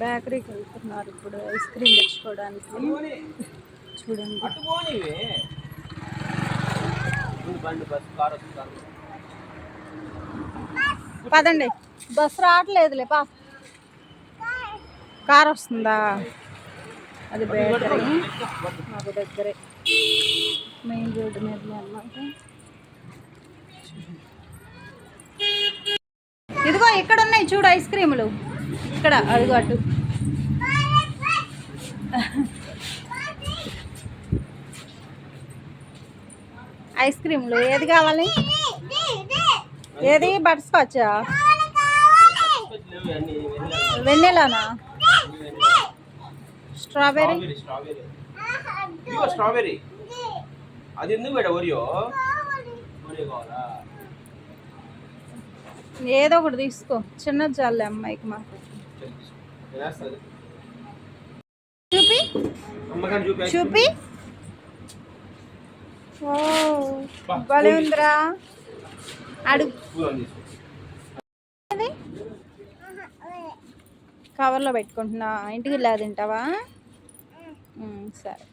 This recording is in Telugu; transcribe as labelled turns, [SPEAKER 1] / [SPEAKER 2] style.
[SPEAKER 1] బేకరీకి వెళ్తున్నారు ఇప్పుడు. ఐస్ క్రీమ్ తెచ్చుకోవడానికి. చూడండి. పదండి. బస్సు రావట్లేదులే పా. కార్ వస్తుందా? అది బేకరీ. మాకు దగ్గరే. మెయిన్ రోడ్డు మీద అన్నమాట. ఇక్కడ ఉన్నాయి చూడు ఐస్ క్రీములు? ఇక్కడ అడుగు అటు. ఐస్ క్రీములు ఏది కావాలి? ఏది? బటర్ స్కాచా వెన్నెలానా? స్ట్రాబెర్రీ
[SPEAKER 2] స్ట్రాబెర్రీ అది ఎందుకు మేడం ఓరియో ఓరియో కావాలా?
[SPEAKER 1] ఏదో ఒకటి తీసుకో. చిన్నది చాలే అమ్మాయికి మాకు చూపి.
[SPEAKER 2] చూపి.
[SPEAKER 1] ఓ భలే ఉందిరా. అడుగు. కవర్లో పెట్టుకుంటున్నా. ఇంటికి ఇలా తింటావా? సరే.